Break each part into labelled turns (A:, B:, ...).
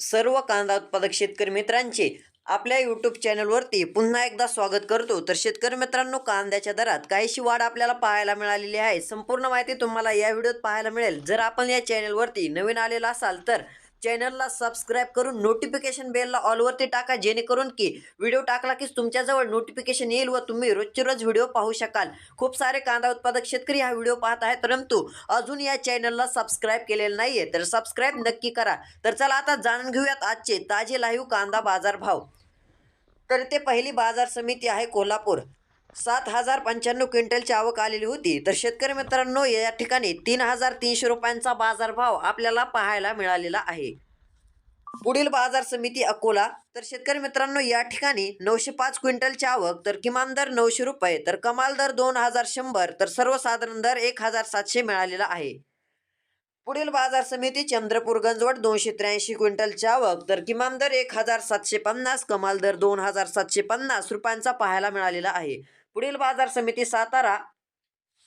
A: सर्व कांदा उत्पादक शेतकरी मित्रांचे आपल्या यूट्यूब चॅनलवरती पुन्हा एकदा स्वागत करतो. तर शेतकरी मित्रांनो कांद्याच्या दरात काहीशी वाढ आपल्याला पाहायला मिळालेली आहे. संपूर्ण माहिती तुम्हाला या व्हिडिओत पाहायला मिळेल. जर आपण या चॅनलवरती नवीन आलेला असाल तर चॅनलला सबस्क्राईब करून नोटिफिकेशन बेलला ऑलवरती टाका जेणेकरून की व्हिडिओ टाकला की तुमच्याजवळ नोटिफिकेशन येईल व तुम्ही रोजचे रोज व्हिडिओ पाहू शकाल. खूप सारे कांदा उत्पादक शेतकरी हा व्हिडिओ पाहत आहेत परंतु अजून या चॅनलला सबस्क्राईब केलेलं नाहीये. तर सबस्क्राईब नक्की करा. तर चला आता जाणून घेऊयात आजचे ताजे लाईव्ह कांदा बाजार भाव तर ते पहिली बाजार समिती आहे कोल्हापूर. सात हजार पंच्याण्णव क्विंटलची आवक आलेली होती. तर शेतकरी मित्रांनो या ठिकाणी तीन हजार तीनशे रुपयांचा बाजारभाव आपल्याला पाहायला मिळालेला आहे. पुढील बाजार समिती अकोला. तर शेतकरी मित्रांनो या ठिकाणी नऊशे पाच क्विंटलची आवक तर किमान दर नऊशे रुपये तर कमाल दर दोन हजार शंभर तर सर्वसाधारण दर एक हजार सातशे मिळालेला आहे. पुढील बाजार समिती चंद्रपूर गंजवड दोनशे त्र्याऐंशी क्विंटलची आवक तर किमान दर एक हजार सातशे पन्नास कमाल दर दोन हजार सातशे पन्नास रुपयांचा पाहायला मिळालेला आहे. पुढील बाजार समिती सातारा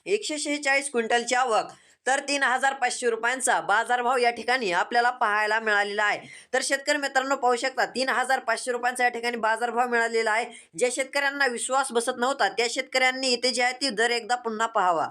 A: एकशे शेहेचाळीस क्विंटलची आवक तर तीन हजार पाचशे रुपयांचा बाजारभाव या ठिकाणी आपल्याला पाहायला मिळालेला आहे. तर शेतकरी मित्रांनो पाहू शकता तीन हजार पाचशे रुपयांचा या ठिकाणी बाजारभाव मिळालेला आहे. ज्या शेतकऱ्यांना विश्वास बसत नव्हता त्या शेतकऱ्यांनी इथे जे आहे ती दर एकदा पुन्हा पाहावा.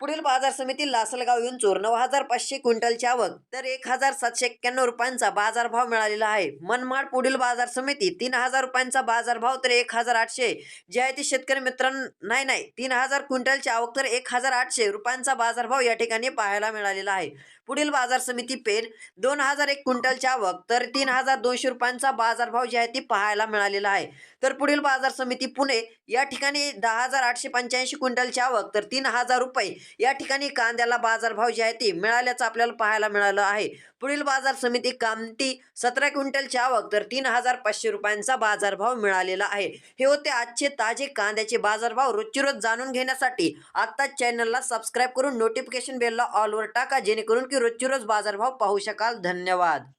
A: पुढील बाजार समिती लासलगाव युंचूर नऊ हजार पाचशे क्विंटलची आवक तर एक हजार सातशे एक्क्याण्णव रुपयांचा बाजारभाव मिळालेला आहे. मनमाड पुढील बाजार समिती तीन हजार रुपयांचा बाजारभाव तर एक हजार आठशे. जे आहे ते शेतकरी मित्रांनो नाही नाही तीन हजार क्विंटलची आवक तर एक हजार आठशे रुपयांचा बाजारभाव या ठिकाणी पाहायला मिळालेला आहे. पुढील बाजार समिती पेन दोन हजार एक क्विंटलची आवक तर तीन हजार दोनशे रुपयांचा बाजारभाव जे आहे ती पाहायला मिळालेला आहे. तर पुढील बाजार समिती पुणे या ठिकाणी दहा हजार आठशे पंच्याऐंशी क्विंटलची आवक तर तीन हजार रुपये या ठिकाणी कांद्याला बाजारभाव जे आहे ते मिळाल्याचं आपल्याला पाहायला मिळालं आहे. पुढील बाजार समिती कामती सतरा क्विंटलची आवक तर तीन हजार पाचशे रुपयांचा बाजारभाव मिळालेला आहे. हे होते आजचे ताजे कांद्याचे बाजारभाव रोजची रोज जाणून घेण्यासाठी. आत्ताच चॅनलला सबस्क्राईब करून नोटिफिकेशन बेलला ऑलवर टाका जेणेकरून की रोजची रोज बाजारभाव पाहू शकाल. धन्यवाद.